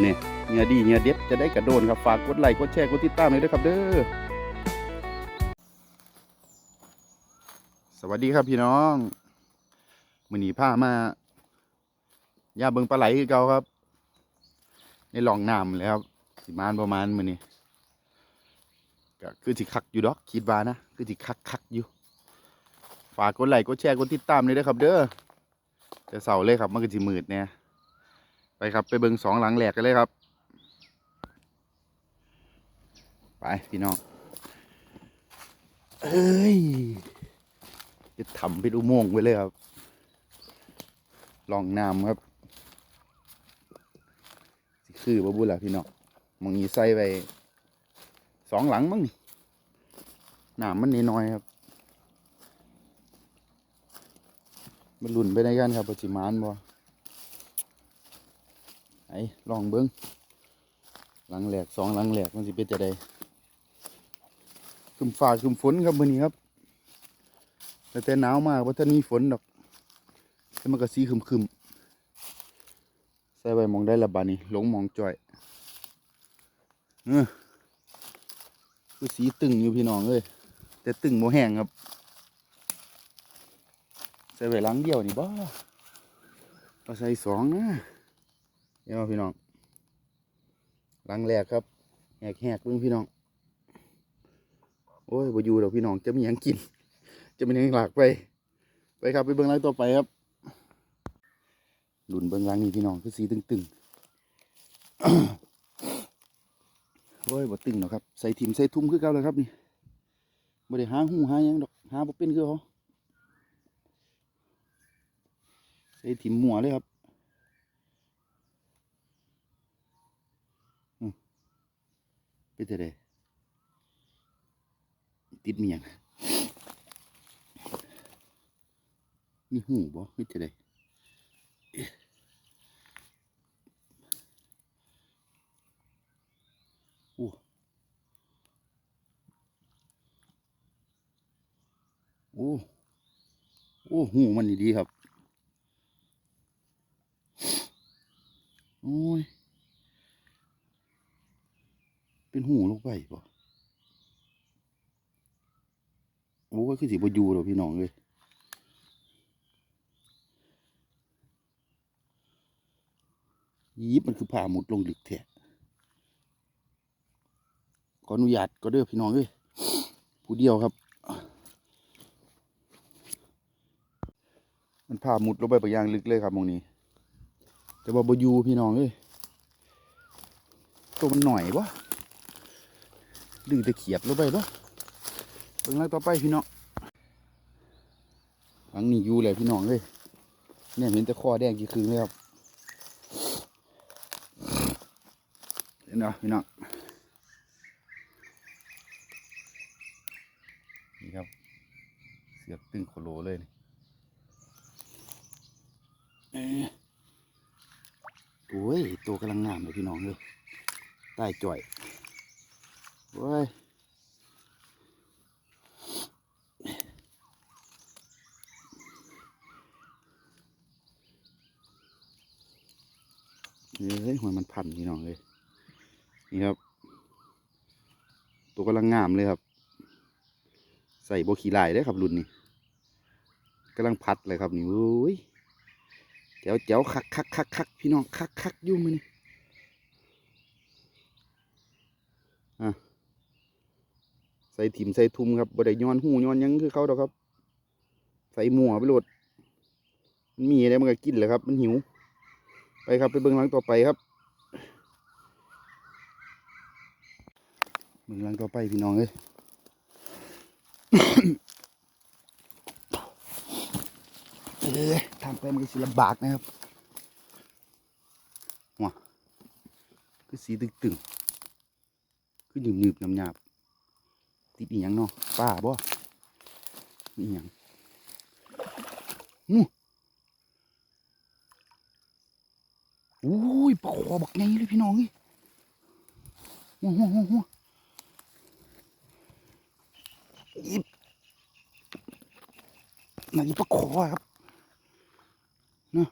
เนี่ยเนื้อดีเนื้อเด็ดจะได้กระโดนครับ ฝากกดไลค์กดแชร์กดติดตามเลยด้วยครับเด้อ สวัสดีครับพี่น้องมือหนีผ้ามาย่าเบิงปลาไหลคือเก่าครับ ในหลองน้ำเลยครับสิมานประมาณมือนี้ก็คือสิคักอยู่ดอกคิดว่านะคือสิคักคักอยู่ ฝากกดไลค์กดแชร์กดติดตามเลยด้ครับ เด้อจะเสาเลยครับมันก็สิมืดเนี่ยไปครับไปเบิงสองหลังแหลกกันเลยครับ ไปพี่น้องเอ้ย จะทำเป็นอุโมงค์ไว้เลยครับลองน้ำครับสคือบ่บุล่ะพี่น้องมองนี้ใส่ไปสองหลังมั้งนี่น้ำมันนิดน้อยๆครับ มันหลุ่นไปในกันครับปัจจิมานบ่ไอ้ลองเบิ้งหลังแหลกสองหลังแหลกมันสิเป็นจะได้คึมฟ้าคึมฝนครับมื้อนี้ครับ แต่แต่หนาวมากว่าะท่านมีฝนดอกแต่มันก็สีคึมคึมๆใส่ใบมองได้ละบาดนี้หลงมองจ่อยเออคือสีตึงอยู่พี่น้องเอ้ยแต่ตึงโมแห้งครับใส่ใบหลังเดียวนี่บ้าเอาใส่สองนะเดี๋ยวพี่น้องหลังแรกครับแหกแหกเพิ่งพี่น้องโอ้ยบ่อยู่ดอกพี่น้องจะมีหยังกิน จะมีหยังหลากไป ไปครับไปเบิ้องหลังต่อไปครับหลุนเบิ้องหลังนี่พี่น้องคือสีตึงๆโอ้ยบ่ตึงหรอกครับใส่ทิมใส่ทุ่มคือเก่าเลยครับนี่บ่ได้หาหูหายังดอกหาบ่เป็นคือเขาใส่ทิมหมัวเลยครับเป็นจะได้ติดเมียง นี่หูบ่เป็นจะได้โอ้โอ้โอ้หูมันดีครับ โอ้ย เป็นหูลงไปป่ะโอ้ยคือสิบอยู่หรอพี่น้องเลย ยิบมันคือผ่าหมุดลงหลึกแท้ขออนุญาตก็เด้อพี่น้องเลยผู้เดียวครับ มันผ่าหมุดลงไปปอย่างลึกเลยครับมองนี้ แต่ว่าบอยูพี่น้องเลยตัวมันหน่อยวะดึงตะเขียบลงไปปะเบิ่งแล้วต่อไปพี่น้องหลังนี้ยูเลยพี่น้องเลยเนี่ยเห็นแต่คอแดงกี่คืนเลยครับ เห็นเนาะพี่น้องนี่ครับ เสียบตึงโคโลเลยนี่เอ๊ะโอ้ย ตัวกำลังงามเลยพี่น้องเลยใต้จ่อยเว้ยเฮ้ยหัวมันพันพี่น้องเลย นี่ครับ ตัวกำลังงามเลยครับ ใส่โบขีลายได้ครับรุ่นนี้กำลังพัดเลยครับนี่โอ้ยแจ๋วแจ๋วคักคักคักคักพี่น้องคักคักอยุ่มันนี่ใส่ถิ่มใส่ทุ่มครับบ่ได้ย้อนหูย้อนยังคือเขาดอกครับ ใส่หมัวไปโหลดมันมีอะไรมันก็กินแหละครับ มันหิว ไปครับไปเบิ่งหลังต่อไปครับ บิ่งลังต่อไปพี่น้องเอ้ยเอ้ทำไปมันก็สิลำบากนะครับว้าคือสีตึงๆคือหนึบๆหยาบๆติดอีหยังเนาะป้าบ่อีหยังนู่โอ้ยปลาคอบักไงเลยพี่น้องเอ้ยหัวหัวหัวหัวอีบ หนั่นอีปลาคอครับนะ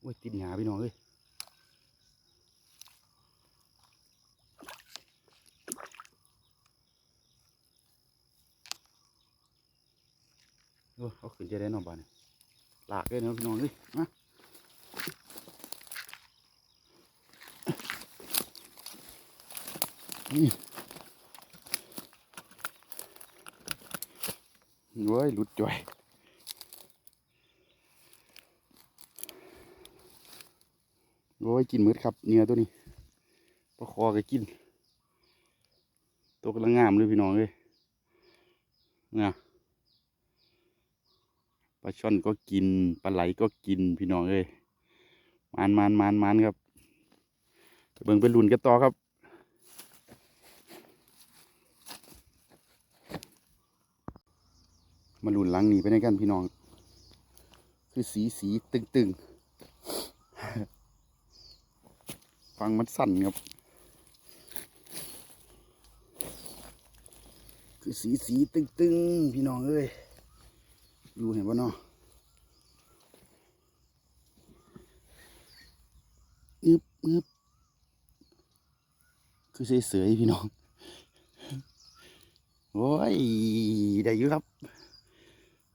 โอ้ยติดหยาพี่น้องเอ้ยเออเอาขึ้นจะได้นอนบ้านลากเลยนะพี่น้องเอ้ยมา เว้ยหลุดจ่อยโอ้ยกินมืดครับเนื้อตัวนี้ปลาคอก็กิน ตัวกำลังงามเลยพี่น้องเอ้ยนี่ปลาช่อนก็กินปลาไหลก็กินพี่น้องเอ้ยมานมานมานมานครับเบิ่งไปลุ่นกันต่อครับ มาหลุนลังหนีไปในกันพี่น้อง คือสีสีตึงตึงฟังมันสั่นครับ คือสีสีตึงตึงพี่น้องเอ้ยอยู่เห็นป่ะเนาะอึบอึบคือเสยเสยๆพี่น้อง โอ้ย ได้อยู่ครับ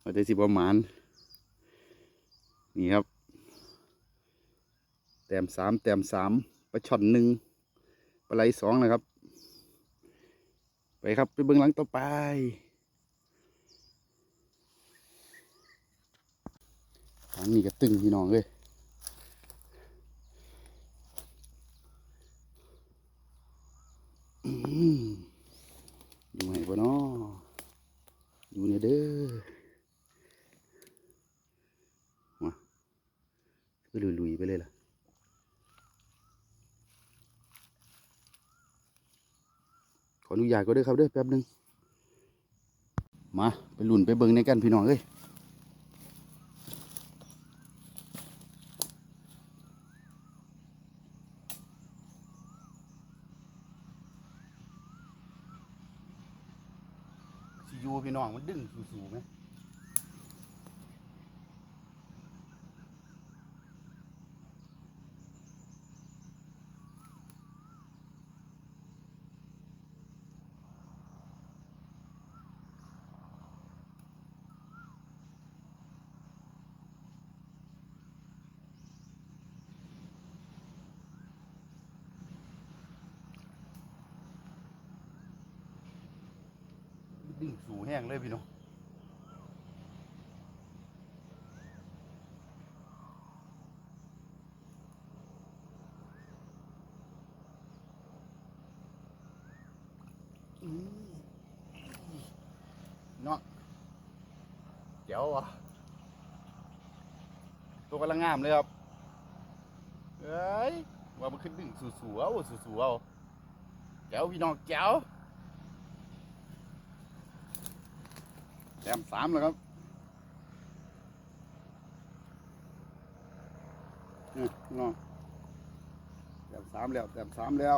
เอาใจสิประมาณนี่ครับ แต้มสามแต้มสามปลาช่อนหนึ่งปลาไหลสองนะครับ ไปครับไปเบื้องหลังต่อไป ทางนี้ก็ตึงพี่น้องเลยอืมอยู่ไหนบ่เนาะอยู่เนี่ยเด้อมา คือลุยๆไปเลยล่ะขออนุญาตก็ได้ครับเด้อแป๊บหนึง มาไปลุ่นไปเบิ่งในกันพี่น้องเอ้ยสิยูพี่น้องมันดึงสูงๆไหม ดึงสูงแห้งเลยพี่น้องเนาะเจ๋วอะตัวกำลังงามเลยครับเอ้ยว่ามันขึ้นดึงสูๆเอาสูๆเอาแจ๋วพี่น้องแจ๋ว ต้มสามแล้วครับนี่พี่น้องแต้มสามแล้วแต้มสามแล้ว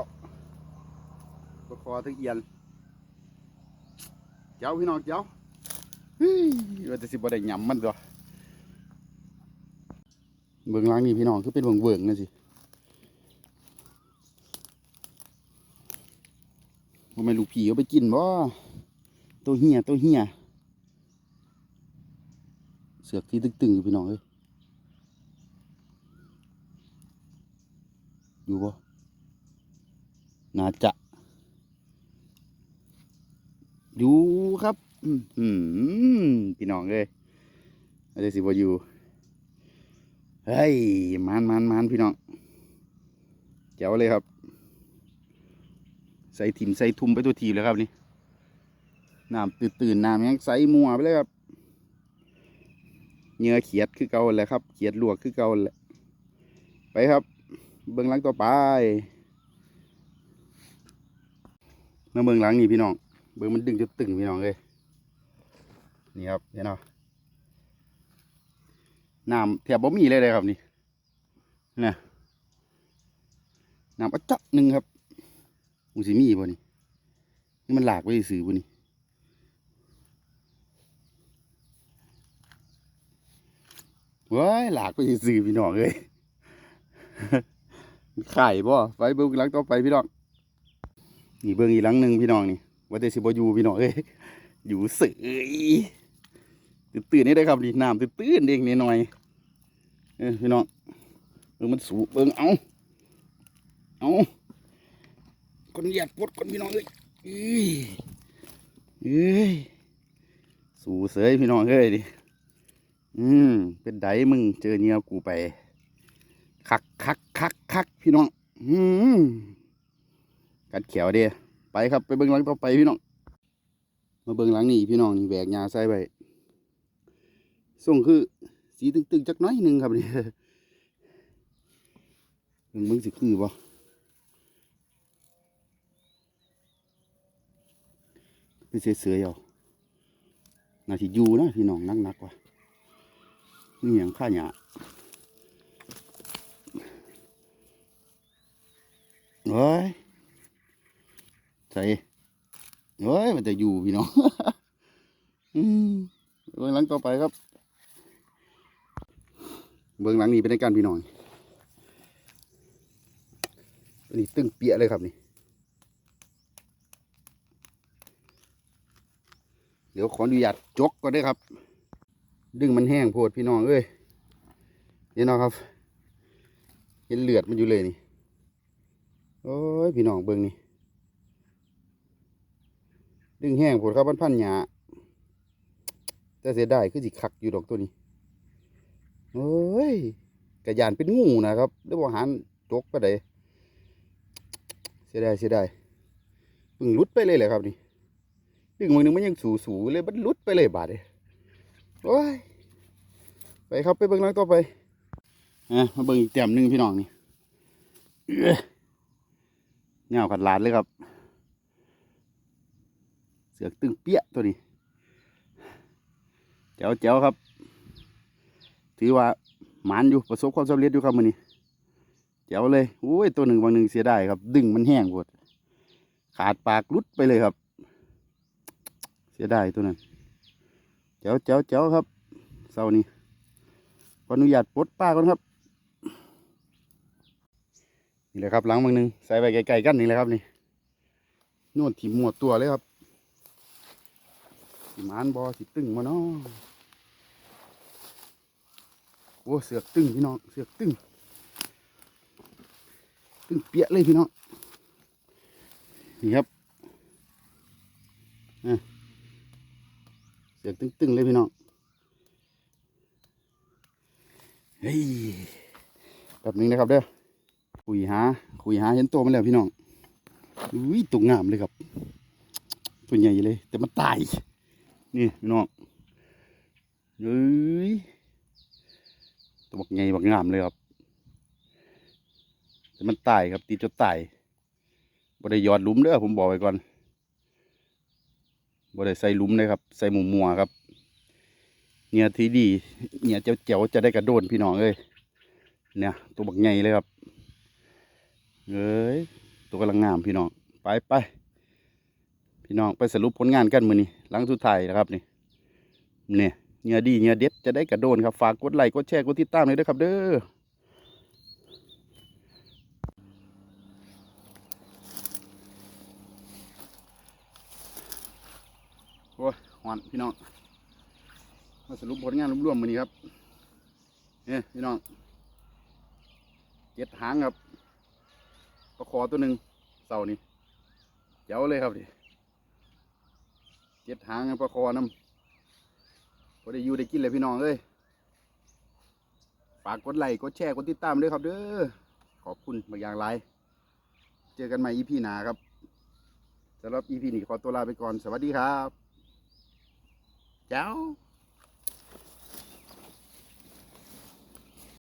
ประคอถึงเอียนเจ้าพี่น้องเจ้าเฮ้ยว่าแต่สิบ่ได้หยำมันตัวเบิ่งล้างนี่พี่น้องคือเป็นเบิ่งเบิ่งนะสิว่าไมลูกผีเอาไปกินบ่ตัวเหี้ยตัวเหี้ย เสือกที่ตึงๆอยู่พี่น้องเอ้ยอยู่บ่น่าจะอยู่ครับ อืมพี่น้องเอ้ยอะไรสิบ่อยู่ เฮ้ย มันมันมันพี่น้องแจ๋วเลยครับ ใส่ถิ่มใส่ทุ่มไปตัวทีเลยครับนี่ น้ำตื่นๆน้ำยังใส่มัวไปเลยครับ เหงื่อเขียดคือเก่าแหละครับ เขียดลวกคือเก่าแหละ ไปครับ เบื้องหลังต่อไปมาเบื้องหลังนี่พี่น้อง เบื้องมันดึงจนตึงพี่น้องเลยนี่ครับเห็นเนาะน้ำแทบบ่มีเลยเลยครับนี่นะน้ำอะเจาะหนึ่งครับมูสิมีบ่นี่นี่มันหลากไว้สื่อบ่นี่ ว้ายหลากไปสื่อพี่น้องเลยไข่บ่ไปเบิ่งหลังต่อไปพี่น้องนี่เบิ่งอีกหลังหนึ่งพี่น้องนี่ว่าแต่สิบ่อยู่พี่น้องเอ้ยอยู่เสยตื่นตื่นนี่ได้ครับนี่น้ำตื่นตื่นเด้งนิดหน่อยเออพี่น้องเบิ่งมันสูเบิ่งเอาเอาคนอยากปวดคนพี่น้องเอ้ยเอ้ยเอ้ยสูเสยพี่น้องเอ้ยดิ อืมเป็นไดมึงเจอเนียกูไป คักคักคักคักพี่น้อง อืมกัดเขียวเดียไปครับไปเบิ้งหลังต่อไปพี่น้อง มาเบิ้งหลังนี่พี่น้องนี่แบกยาใส่ไปส่งคือสีตึงๆจักน้อยหนึ่งครับนี่เบิ่งเบิ้งสิคือบ่ไปเสือเสือเอานาทีอยู่นะพี่น้องนักๆว่ะ นี่อย่างข้าหยาเฮ้ยใส่เฮ้ยมันจะอยู่พี่น้องอืมเบื้องหลังต่อไปครับ เบื้องหลังนี่เป็นในการพี่น้องอันนี้ตึงเปียเลยครับนี่ เดี๋ยวขออนุญาตจกก่อนได้ครับ ดึงมันแห้งโพดพี่น้องเอ้ยเห็นเนาะครับ เห็นเลือดมันอยู่เลยนี่ โอ้ยพี่น้องเบิ่งนี่ ดึงแห้งผดครับพันพันหยาแต่เสียดายคือสิคักอยู่ดอกตัวนี้โอ้ยกระยานเป็นงูนะครับเรียว่าหันจกไปได้เสียดายเสียดายเพิ่งลุดไปเลยแหละครับนี่ดึงมือหนึงมันยังสูสูเลยมันลุดไปเลยบาดเลย โอ้ยไปครับไปเบิ่งหลังต่อไปอะมาเบิ่งอีกแต้มหนึ่งพี่น้องนี่เงาขัดลานเลยครับ เสือกตึงเปี้ยตัวนี้เจ้าเจ้าครับ ถือว่าหมานอยู่ประสบความสำเร็จอยู่ครับมือนี้เจ้าเลยโอ้ยตัวหนึ่งบางหนึ่งเสียได้ครับ ดึงมันแห้งหมดขาดปากรุดไปเลยครับ เสียไดายตัวนั้น เจ้าเจ้าเจ้าครับเสาร์นี้ขออนุญาตปลดป้าก่อนครับ นี่แหละครับหลังบางหนึ่งใส่ไปไกลๆกันนี่แหละครับนี่นวดที่หมวดตัวเลยครับสิมานบอสิตึงมาเนาะโอ้เสือกตึงพี่น้องเสือกตึงตึงเปียะเลยพี่น้องนี่ครับอะ เสือกตึงๆเลยพี่น้องเฮ้ยแบบนึงนะครับเด้อคุยหาคุยหาเห็นตัวมันแล้วพี่น้องอุ้ยตัวงามเลยครับ ตัวใหญ่เลย แต่มันตาย นี่พี่น้องเฮ้ยตัวบักใหญ่บักงามเลยครับ แต่มันตายครับตีจนตายบ่ได้ยอดลุมเด้อผมบอกไว้ก่อน บ่ได้ใส่ลุ้มเลยครับ ใส่หมูมัวครับเนี่ยที่ดีเนี่ยเจ๋วจะได้กระโดนพี่น้องเอ้ยเนี่ย ตัวบักใหญ่เลยครับเอ้ยตัวกำลังงามพี่น้องไปไปพี่น้องไปสรุปผลงานกันมือนี้หลังสุดท้ายนะครับนี่เนี่ยเนื้อดีเนื้อเด็ดจะได้กระโดนครับฝากกดไลค์กดแชร์กดติดตามเลยด้วยครับ เด้อ อ้ยหอนพี่น้องมาสรุปผลงานรวมๆมือนี้ครับเนี่ยพี่น้องเจ็ดหางครับปลาคอตัวหนึ่งเสานี่เจ๋วเลยครับดิเจ็ดหางปลาคอน้ำพอได้อยู่ได้กินเลยพี่น้องเอ้ยฝากกดไลค์กดแชร์กดติดตามด้วยครับเด้อขอบคุณบางอย่างไรเจอกันใหม่อีพีหนาครับสำหรับอีพีนี้ขอตัวลาไปก่อนสวัสดีครับ เจ้า